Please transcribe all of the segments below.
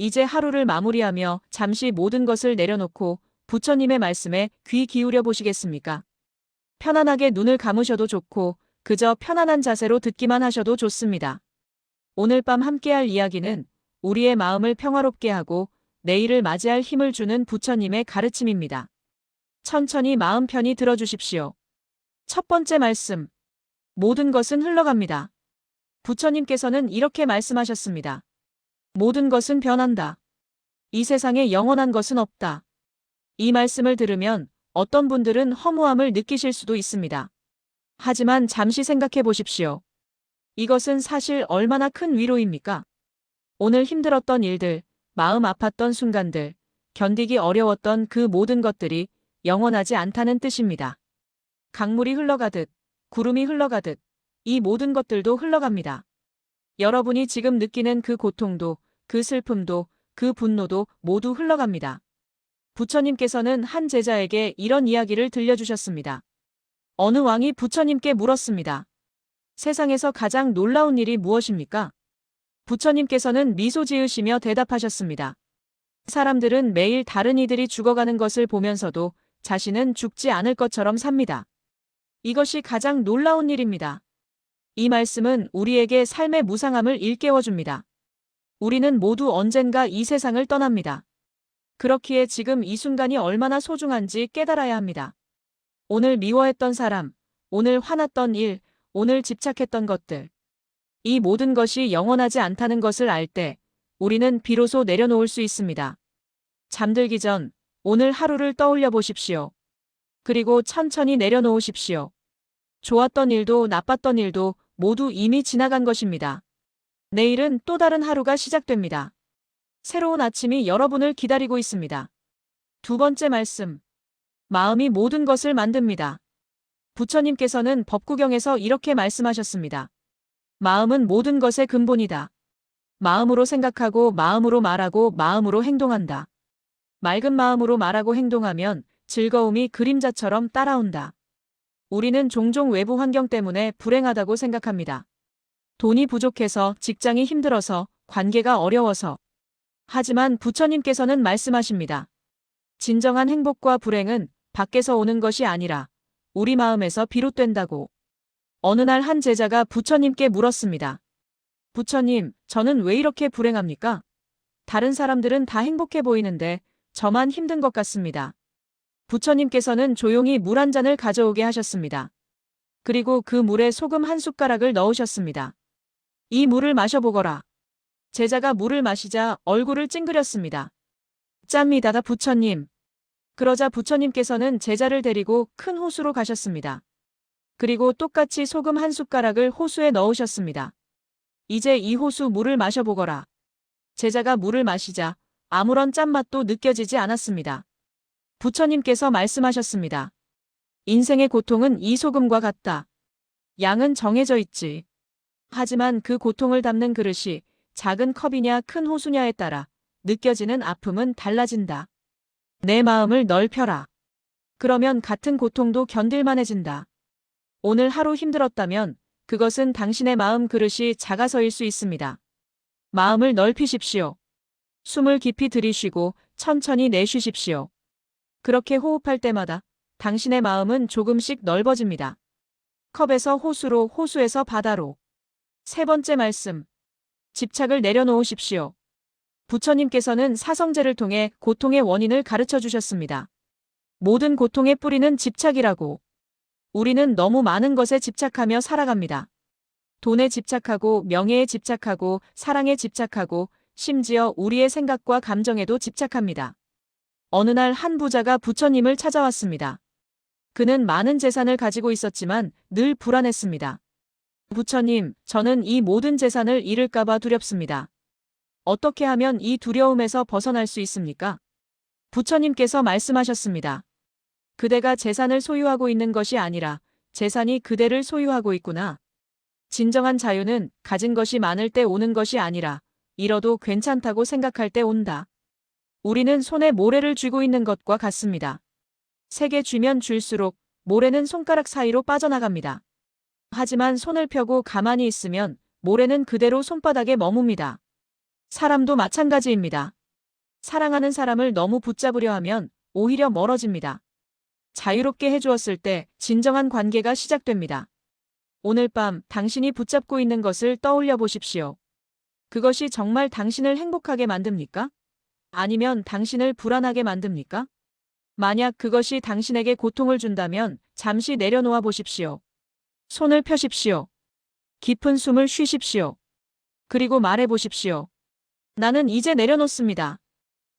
이제 하루를 마무리하며 잠시 모든 것을 내려놓고 부처님의 말씀에 귀 기울여 보시겠습니까? 편안하게 눈을 감으셔도 좋고 그저 편안한 자세로 듣기만 하셔도 좋습니다. 오늘 밤 함께할 이야기는 우리의 마음을 평화롭게 하고 내일을 맞이할 힘을 주는 부처님의 가르침입니다. 천천히 마음 편히 들어주십시오. 첫 번째 말씀. 모든 것은 흘러갑니다. 부처님께서는 이렇게 말씀하셨습니다. 모든 것은 변한다. 이 세상에 영원한 것은 없다. 이 말씀을 들으면 어떤 분들은 허무함을 느끼실 수도 있습니다. 하지만 잠시 생각해 보십시오. 이것은 사실 얼마나 큰 위로입니까? 오늘 힘들었던 일들, 마음 아팠던 순간들, 견디기 어려웠던 그 모든 것들이 영원하지 않다는 뜻입니다. 강물이 흘러가듯, 구름이 흘러가듯, 이 모든 것들도 흘러갑니다. 여러분이 지금 느끼는 그 고통도, 그 슬픔도, 그 분노도 모두 흘러갑니다. 부처님께서는 한 제자에게 이런 이야기를 들려주셨습니다. 어느 왕이 부처님께 물었습니다. 세상에서 가장 놀라운 일이 무엇입니까? 부처님께서는 미소 지으시며 대답하셨습니다. 사람들은 매일 다른 이들이 죽어가는 것을 보면서도 자신은 죽지 않을 것처럼 삽니다. 이것이 가장 놀라운 일입니다. 이 말씀은 우리에게 삶의 무상함을 일깨워 줍니다. 우리는 모두 언젠가 이 세상을 떠납니다. 그렇기에 지금 이 순간이 얼마나 소중한지 깨달아야 합니다. 오늘 미워했던 사람, 오늘 화났던 일, 오늘 집착했던 것들. 이 모든 것이 영원하지 않다는 것을 알 때 우리는 비로소 내려놓을 수 있습니다. 잠들기 전 오늘 하루를 떠올려 보십시오. 그리고 천천히 내려놓으십시오. 좋았던 일도 나빴던 일도 모두 이미 지나간 것입니다. 내일은 또 다른 하루가 시작됩니다. 새로운 아침이 여러분을 기다리고 있습니다. 두 번째 말씀. 마음이 모든 것을 만듭니다. 부처님께서는 법구경에서 이렇게 말씀하셨습니다. 마음은 모든 것의 근본이다. 마음으로 생각하고 마음으로 말하고 마음으로 행동한다. 맑은 마음으로 말하고 행동하면 즐거움이 그림자처럼 따라온다. 우리는 종종 외부 환경 때문에 불행하다고 생각합니다. 돈이 부족해서 직장이 힘들어서 관계가 어려워서. 하지만 부처님께서는 말씀하십니다. 진정한 행복과 불행은 밖에서 오는 것이 아니라 우리 마음에서 비롯된다고. 어느 날 한 제자가 부처님께 물었습니다. 부처님, 저는 왜 이렇게 불행합니까? 다른 사람들은 다 행복해 보이는데 저만 힘든 것 같습니다. 부처님께서는 조용히 물 한 잔을 가져오게 하셨습니다. 그리고 그 물에 소금 한 숟가락을 넣으셨습니다. 이 물을 마셔보거라. 제자가 물을 마시자 얼굴을 찡그렸습니다. 짭니다다 부처님. 그러자 부처님께서는 제자를 데리고 큰 호수로 가셨습니다. 그리고 똑같이 소금 한 숟가락을 호수에 넣으셨습니다. 이제 이 호수 물을 마셔보거라. 제자가 물을 마시자 아무런 짠맛도 느껴지지 않았습니다. 부처님께서 말씀하셨습니다. 인생의 고통은 이 소금과 같다. 양은 정해져 있지. 하지만 그 고통을 담는 그릇이 작은 컵이냐 큰 호수냐에 따라 느껴지는 아픔은 달라진다. 내 마음을 넓혀라. 그러면 같은 고통도 견딜만해진다. 오늘 하루 힘들었다면 그것은 당신의 마음 그릇이 작아서일 수 있습니다. 마음을 넓히십시오. 숨을 깊이 들이쉬고 천천히 내쉬십시오. 그렇게 호흡할 때마다 당신의 마음은 조금씩 넓어집니다. 컵에서 호수로 호수에서 바다로. 세 번째 말씀. 집착을 내려놓으십시오. 부처님께서는 사성제를 통해 고통의 원인을 가르쳐 주셨습니다. 모든 고통의 뿌리는 집착이라고. 우리는 너무 많은 것에 집착하며 살아갑니다. 돈에 집착하고 명예에 집착하고 사랑에 집착하고 심지어 우리의 생각과 감정에도 집착합니다. 어느 날 한 부자가 부처님을 찾아왔습니다. 그는 많은 재산을 가지고 있었지만 늘 불안했습니다. 부처님, 저는 이 모든 재산을 잃을까봐 두렵습니다. 어떻게 하면 이 두려움에서 벗어날 수 있습니까? 부처님께서 말씀하셨습니다. 그대가 재산을 소유하고 있는 것이 아니라 재산이 그대를 소유하고 있구나. 진정한 자유는 가진 것이 많을 때 오는 것이 아니라 잃어도 괜찮다고 생각할 때 온다. 우리는 손에 모래를 쥐고 있는 것과 같습니다. 세게 쥐면 쥘수록 모래는 손가락 사이로 빠져나갑니다. 하지만 손을 펴고 가만히 있으면 모래는 그대로 손바닥에 머뭅니다. 사람도 마찬가지입니다. 사랑하는 사람을 너무 붙잡으려 하면 오히려 멀어집니다. 자유롭게 해주었을 때 진정한 관계가 시작됩니다. 오늘 밤 당신이 붙잡고 있는 것을 떠올려 보십시오. 그것이 정말 당신을 행복하게 만듭니까? 아니면 당신을 불안하게 만듭니까? 만약 그것이 당신에게 고통을 준다면 잠시 내려놓아 보십시오. 손을 펴십시오. 깊은 숨을 쉬십시오. 그리고 말해 보십시오. 나는 이제 내려놓습니다.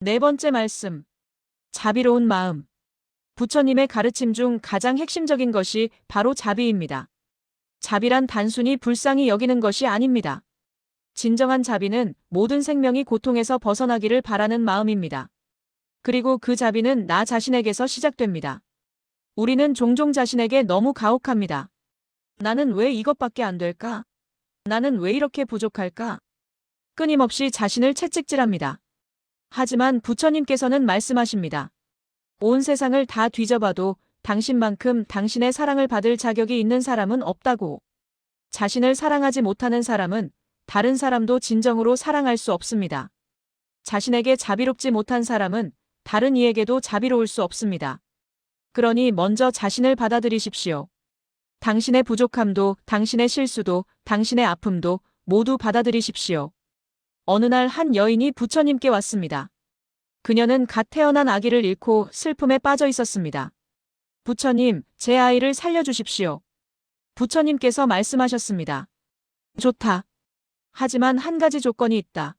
네 번째 말씀. 자비로운 마음. 부처님의 가르침 중 가장 핵심적인 것이 바로 자비입니다. 자비란 단순히 불쌍히 여기는 것이 아닙니다. 진정한 자비는 모든 생명이 고통에서 벗어나기를 바라는 마음입니다. 그리고 그 자비는 나 자신에게서 시작됩니다. 우리는 종종 자신에게 너무 가혹합니다. 나는 왜 이것밖에 안 될까? 나는 왜 이렇게 부족할까? 끊임없이 자신을 채찍질합니다. 하지만 부처님께서는 말씀하십니다. 온 세상을 다 뒤져봐도 당신만큼 당신의 사랑을 받을 자격이 있는 사람은 없다고. 자신을 사랑하지 못하는 사람은 다른 사람도 진정으로 사랑할 수 없습니다. 자신에게 자비롭지 못한 사람은 다른 이에게도 자비로울 수 없습니다. 그러니 먼저 자신을 받아들이십시오. 당신의 부족함도, 당신의 실수도, 당신의 아픔도 모두 받아들이십시오. 어느 날 한 여인이 부처님께 왔습니다. 그녀는 갓 태어난 아기를 잃고 슬픔에 빠져 있었습니다. 부처님, 제 아이를 살려주십시오. 부처님께서 말씀하셨습니다. 좋다. 하지만 한 가지 조건이 있다.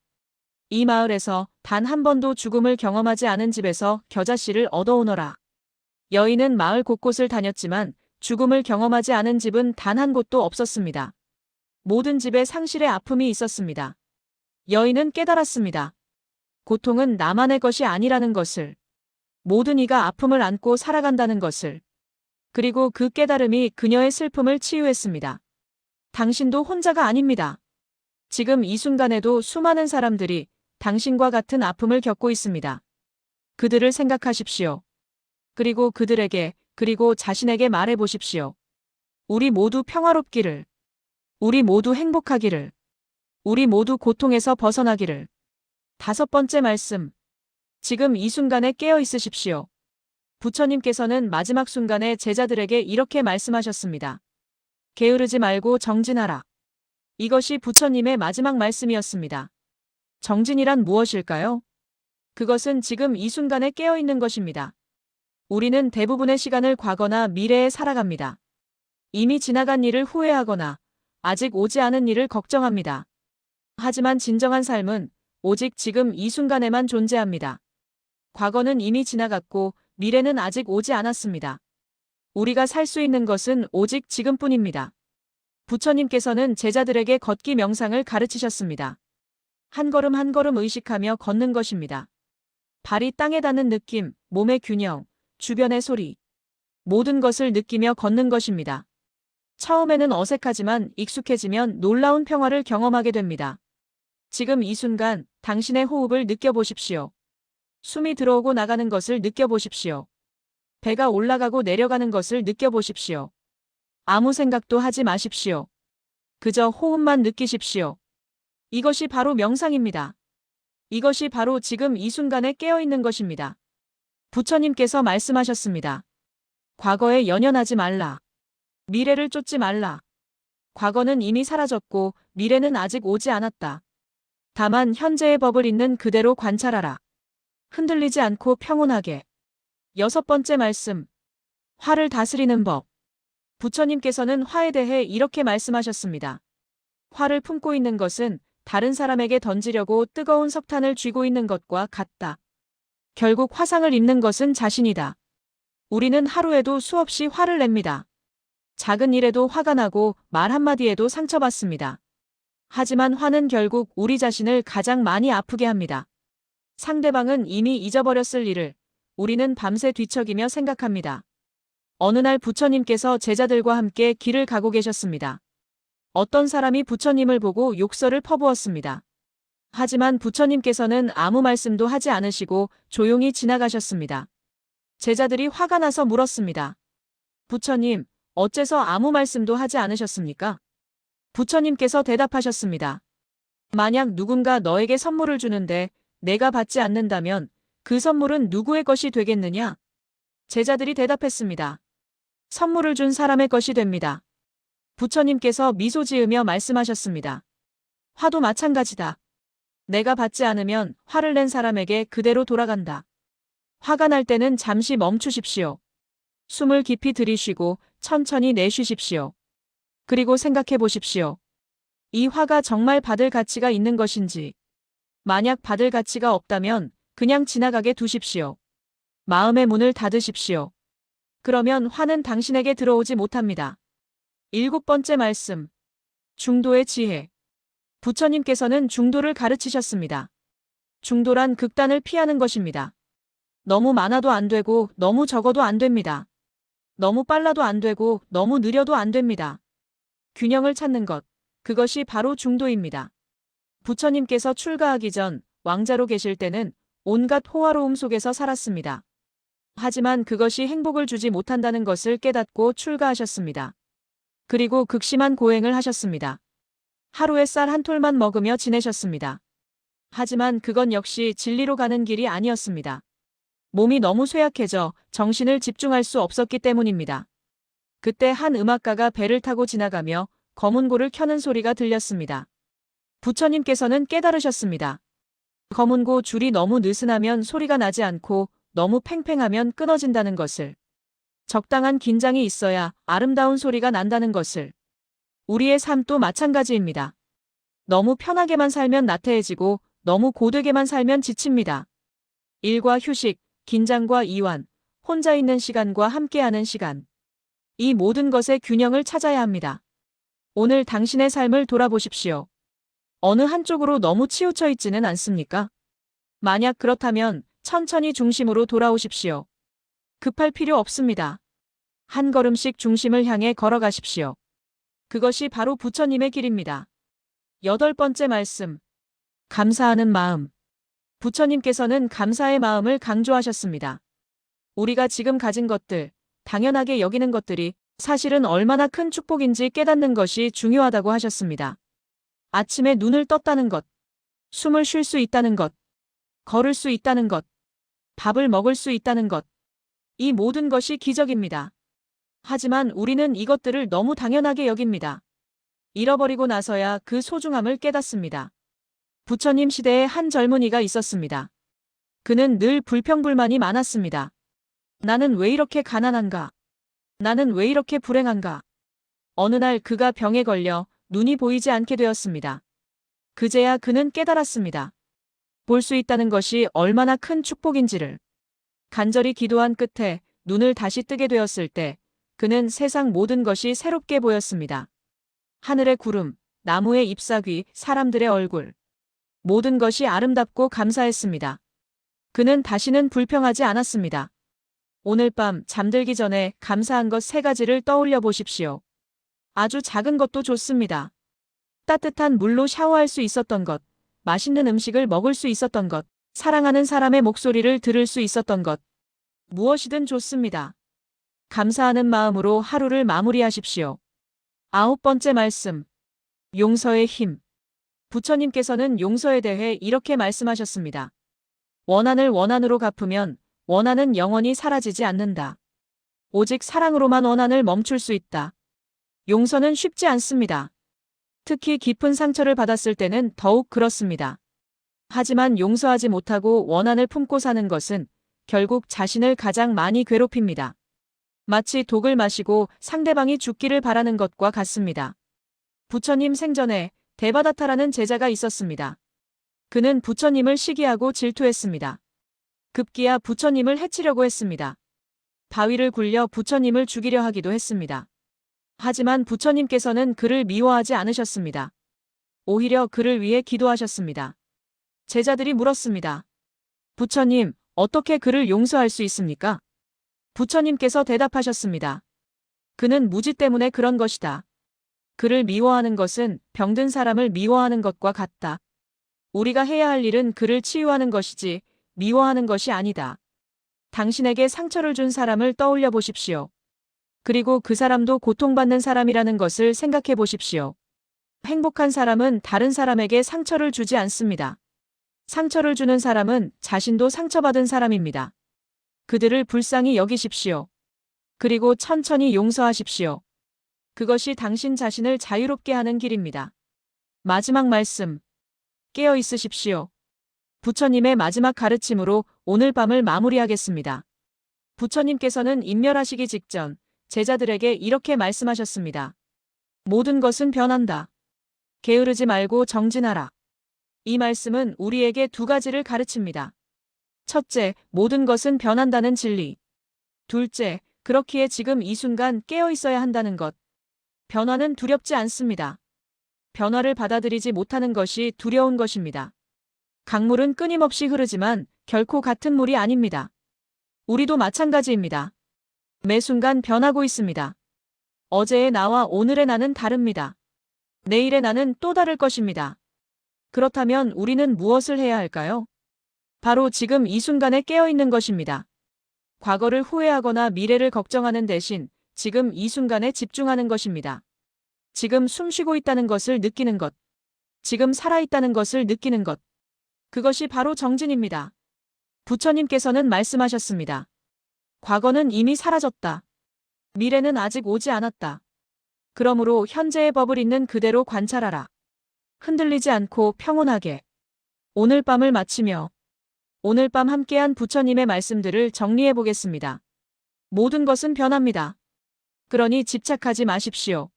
이 마을에서 단 한 번도 죽음을 경험하지 않은 집에서 겨자씨를 얻어오너라. 여인은 마을 곳곳을 다녔지만 죽음을 경험하지 않은 집은 단 한 곳도 없었습니다. 모든 집에 상실의 아픔이 있었습니다. 여인은 깨달았습니다. 고통은 나만의 것이 아니라는 것을. 모든 이가 아픔을 안고 살아간다는 것을. 그리고 그 깨달음이 그녀의 슬픔을 치유했습니다. 당신도 혼자가 아닙니다. 지금 이 순간에도 수많은 사람들이 당신과 같은 아픔을 겪고 있습니다. 그들을 생각하십시오. 그리고 그들에게, 그리고 자신에게 말해 보십시오. 우리 모두 평화롭기를. 우리 모두 행복하기를. 우리 모두 고통에서 벗어나기를. 다섯 번째 말씀. 지금 이 순간에 깨어 있으십시오. 부처님께서는 마지막 순간에 제자들에게 이렇게 말씀하셨습니다. 게으르지 말고 정진하라. 이것이 부처님의 마지막 말씀이었습니다. 정진이란 무엇일까요? 그것은 지금 이 순간에 깨어 있는 것입니다. 우리는 대부분의 시간을 과거나 미래에 살아갑니다. 이미 지나간 일을 후회하거나 아직 오지 않은 일을 걱정합니다. 하지만 진정한 삶은 오직 지금 이 순간에만 존재합니다. 과거는 이미 지나갔고 미래는 아직 오지 않았습니다. 우리가 살 수 있는 것은 오직 지금뿐입니다. 부처님께서는 제자들에게 걷기 명상을 가르치셨습니다. 한 걸음 한 걸음 의식하며 걷는 것입니다. 발이 땅에 닿는 느낌, 몸의 균형, 주변의 소리. 모든 것을 느끼며 걷는 것입니다. 처음에는 어색하지만 익숙해지면 놀라운 평화를 경험하게 됩니다. 지금 이 순간 당신의 호흡을 느껴보십시오. 숨이 들어오고 나가는 것을 느껴보십시오. 배가 올라가고 내려가는 것을 느껴보십시오. 아무 생각도 하지 마십시오. 그저 호흡만 느끼십시오. 이것이 바로 명상입니다. 이것이 바로 지금 이 순간에 깨어있는 것입니다. 부처님께서 말씀하셨습니다. 과거에 연연하지 말라. 미래를 쫓지 말라. 과거는 이미 사라졌고 미래는 아직 오지 않았다. 다만 현재의 법을 있는 그대로 관찰하라. 흔들리지 않고 평온하게. 여섯 번째 말씀. 화를 다스리는 법. 부처님께서는 화에 대해 이렇게 말씀하셨습니다. 화를 품고 있는 것은 다른 사람에게 던지려고 뜨거운 석탄을 쥐고 있는 것과 같다. 결국 화상을 입는 것은 자신이다. 우리는 하루에도 수없이 화를 냅니다. 작은 일에도 화가 나고 말 한마디에도 상처받습니다. 하지만 화는 결국 우리 자신을 가장 많이 아프게 합니다. 상대방은 이미 잊어버렸을 일을 우리는 밤새 뒤척이며 생각합니다. 어느 날 부처님께서 제자들과 함께 길을 가고 계셨습니다. 어떤 사람이 부처님을 보고 욕설을 퍼부었습니다. 하지만 부처님께서는 아무 말씀도 하지 않으시고 조용히 지나가셨습니다. 제자들이 화가 나서 물었습니다. 부처님, 어째서 아무 말씀도 하지 않으셨습니까? 부처님께서 대답하셨습니다. 만약 누군가 너에게 선물을 주는데 내가 받지 않는다면 그 선물은 누구의 것이 되겠느냐? 제자들이 대답했습니다. 선물을 준 사람의 것이 됩니다. 부처님께서 미소 지으며 말씀하셨습니다. 화도 마찬가지다. 내가 받지 않으면 화를 낸 사람에게 그대로 돌아간다. 화가 날 때는 잠시 멈추십시오. 숨을 깊이 들이쉬고 천천히 내쉬십시오. 그리고 생각해 보십시오. 이 화가 정말 받을 가치가 있는 것인지. 만약 받을 가치가 없다면 그냥 지나가게 두십시오. 마음의 문을 닫으십시오. 그러면 화는 당신에게 들어오지 못합니다. 일곱 번째 말씀. 중도의 지혜. 부처님께서는 중도를 가르치셨습니다. 중도란 극단을 피하는 것입니다. 너무 많아도 안 되고 너무 적어도 안 됩니다. 너무 빨라도 안 되고 너무 느려도 안 됩니다. 균형을 찾는 것. 그것이 바로 중도입니다. 부처님께서 출가하기 전 왕자로 계실 때는 온갖 호화로움 속에서 살았습니다. 하지만 그것이 행복을 주지 못한다는 것을 깨닫고 출가하셨습니다. 그리고 극심한 고행을 하셨습니다. 하루에 쌀 한 톨만 먹으며 지내셨습니다. 하지만 그건 역시 진리로 가는 길이 아니었습니다. 몸이 너무 쇠약해져 정신을 집중할 수 없었기 때문입니다. 그때 한 음악가가 배를 타고 지나가며 검은고를 켜는 소리가 들렸습니다. 부처님께서는 깨달으셨습니다. 검은고 줄이 너무 느슨하면 소리가 나지 않고 너무 팽팽하면 끊어진다는 것을. 적당한 긴장이 있어야 아름다운 소리가 난다는 것을. 우리의 삶도 마찬가지입니다. 너무 편하게만 살면 나태해지고 너무 고되게만 살면 지칩니다. 일과 휴식, 긴장과 이완, 혼자 있는 시간과 함께하는 시간. 이 모든 것의 균형을 찾아야 합니다. 오늘 당신의 삶을 돌아보십시오. 어느 한쪽으로 너무 치우쳐 있지는 않습니까? 만약 그렇다면 천천히 중심으로 돌아오십시오. 급할 필요 없습니다. 한 걸음씩 중심을 향해 걸어가십시오. 그것이 바로 부처님의 길입니다. 여덟 번째 말씀. 감사하는 마음. 부처님께서는 감사의 마음을 강조하셨습니다. 우리가 지금 가진 것들, 당연하게 여기는 것들이 사실은 얼마나 큰 축복인지 깨닫는 것이 중요하다고 하셨습니다. 아침에 눈을 떴다는 것, 숨을 쉴 수 있다는 것, 걸을 수 있다는 것, 밥을 먹을 수 있다는 것. 이 모든 것이 기적입니다. 하지만 우리는 이것들을 너무 당연하게 여깁니다. 잃어버리고 나서야 그 소중함을 깨닫습니다. 부처님 시대에 한 젊은이가 있었습니다. 그는 늘 불평불만이 많았습니다. 나는 왜 이렇게 가난한가? 나는 왜 이렇게 불행한가? 어느 날 그가 병에 걸려 눈이 보이지 않게 되었습니다. 그제야 그는 깨달았습니다. 볼 수 있다는 것이 얼마나 큰 축복인지를. 간절히 기도한 끝에 눈을 다시 뜨게 되었을 때 그는 세상 모든 것이 새롭게 보였습니다. 하늘의 구름, 나무의 잎사귀, 사람들의 얼굴. 모든 것이 아름답고 감사했습니다. 그는 다시는 불평하지 않았습니다. 오늘 밤 잠들기 전에 감사한 것 세 가지를 떠올려 보십시오. 아주 작은 것도 좋습니다. 따뜻한 물로 샤워할 수 있었던 것, 맛있는 음식을 먹을 수 있었던 것, 사랑하는 사람의 목소리를 들을 수 있었던 것. 무엇이든 좋습니다. 감사하는 마음으로 하루를 마무리하십시오. 아홉 번째 말씀. 용서의 힘. 부처님께서는 용서에 대해 이렇게 말씀하셨습니다. 원한을 원한으로 갚으면 원한은 영원히 사라지지 않는다. 오직 사랑으로만 원한을 멈출 수 있다. 용서는 쉽지 않습니다. 특히 깊은 상처를 받았을 때는 더욱 그렇습니다. 하지만 용서하지 못하고 원한을 품고 사는 것은 결국 자신을 가장 많이 괴롭힙니다. 마치 독을 마시고 상대방이 죽기를 바라는 것과 같습니다. 부처님 생전에 데바다타라는 제자가 있었습니다. 그는 부처님을 시기하고 질투했습니다. 급기야 부처님을 해치려고 했습니다. 바위를 굴려 부처님을 죽이려 하기도 했습니다. 하지만 부처님께서는 그를 미워하지 않으셨습니다. 오히려 그를 위해 기도하셨습니다. 제자들이 물었습니다. 부처님, 어떻게 그를 용서할 수 있습니까? 부처님께서 대답하셨습니다. 그는 무지 때문에 그런 것이다. 그를 미워하는 것은 병든 사람을 미워하는 것과 같다. 우리가 해야 할 일은 그를 치유하는 것이지 미워하는 것이 아니다. 당신에게 상처를 준 사람을 떠올려 보십시오. 그리고 그 사람도 고통받는 사람이라는 것을 생각해 보십시오. 행복한 사람은 다른 사람에게 상처를 주지 않습니다. 상처를 주는 사람은 자신도 상처받은 사람입니다. 그들을 불쌍히 여기십시오. 그리고 천천히 용서하십시오. 그것이 당신 자신을 자유롭게 하는 길입니다. 마지막 말씀. 깨어 있으십시오. 부처님의 마지막 가르침으로 오늘 밤을 마무리하겠습니다. 부처님께서는 인멸하시기 직전 제자들에게 이렇게 말씀하셨습니다. 모든 것은 변한다. 게으르지 말고 정진하라. 이 말씀은 우리에게 두 가지를 가르칩니다. 첫째, 모든 것은 변한다는 진리. 둘째, 그렇기에 지금 이 순간 깨어 있어야 한다는 것. 변화는 두렵지 않습니다. 변화를 받아들이지 못하는 것이 두려운 것입니다. 강물은 끊임없이 흐르지만 결코 같은 물이 아닙니다. 우리도 마찬가지입니다. 매 순간 변하고 있습니다. 어제의 나와 오늘의 나는 다릅니다. 내일의 나는 또 다를 것입니다. 그렇다면 우리는 무엇을 해야 할까요? 바로 지금 이 순간에 깨어 있는 것입니다. 과거를 후회하거나 미래를 걱정하는 대신 지금 이 순간에 집중하는 것입니다. 지금 숨 쉬고 있다는 것을 느끼는 것. 지금 살아있다는 것을 느끼는 것. 그것이 바로 정진입니다. 부처님께서는 말씀하셨습니다. 과거는 이미 사라졌다. 미래는 아직 오지 않았다. 그러므로 현재의 법을 있는 그대로 관찰하라. 흔들리지 않고 평온하게. 오늘 밤을 마치며 오늘 밤 함께한 부처님의 말씀들을 정리해 보겠습니다. 모든 것은 변합니다. 그러니 집착하지 마십시오.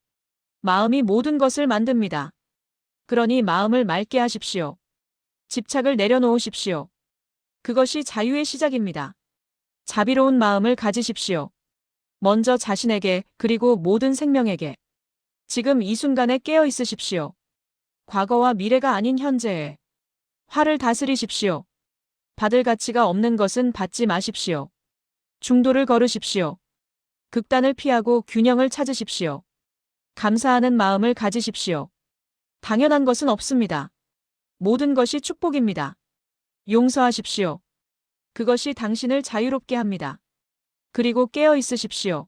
마음이 모든 것을 만듭니다. 그러니 마음을 맑게 하십시오. 집착을 내려놓으십시오. 그것이 자유의 시작입니다. 자비로운 마음을 가지십시오. 먼저 자신에게 그리고 모든 생명에게. 지금 이 순간에 깨어 있으십시오. 과거와 미래가 아닌 현재에. 화를 다스리십시오. 받을 가치가 없는 것은 받지 마십시오. 중도를 걸으십시오. 극단을 피하고 균형을 찾으십시오. 감사하는 마음을 가지십시오. 당연한 것은 없습니다. 모든 것이 축복입니다. 용서하십시오. 그것이 당신을 자유롭게 합니다. 그리고 깨어 있으십시오.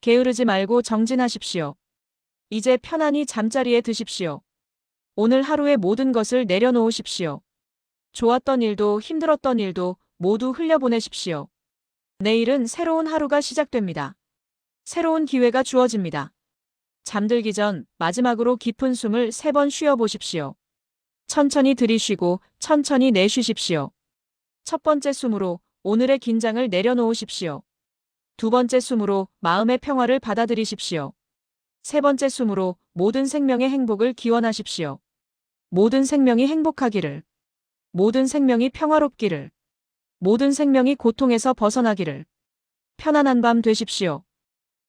게으르지 말고 정진하십시오. 이제 편안히 잠자리에 드십시오. 오늘 하루의 모든 것을 내려놓으십시오. 좋았던 일도 힘들었던 일도 모두 흘려보내십시오. 내일은 새로운 하루가 시작됩니다. 새로운 기회가 주어집니다. 잠들기 전 마지막으로 깊은 숨을 세 번 쉬어보십시오. 천천히 들이쉬고 천천히 내쉬십시오. 첫 번째 숨으로 오늘의 긴장을 내려놓으십시오. 두 번째 숨으로 마음의 평화를 받아들이십시오. 세 번째 숨으로 모든 생명의 행복을 기원하십시오. 모든 생명이 행복하기를. 모든 생명이 평화롭기를. 모든 생명이 고통에서 벗어나기를. 편안한 밤 되십시오.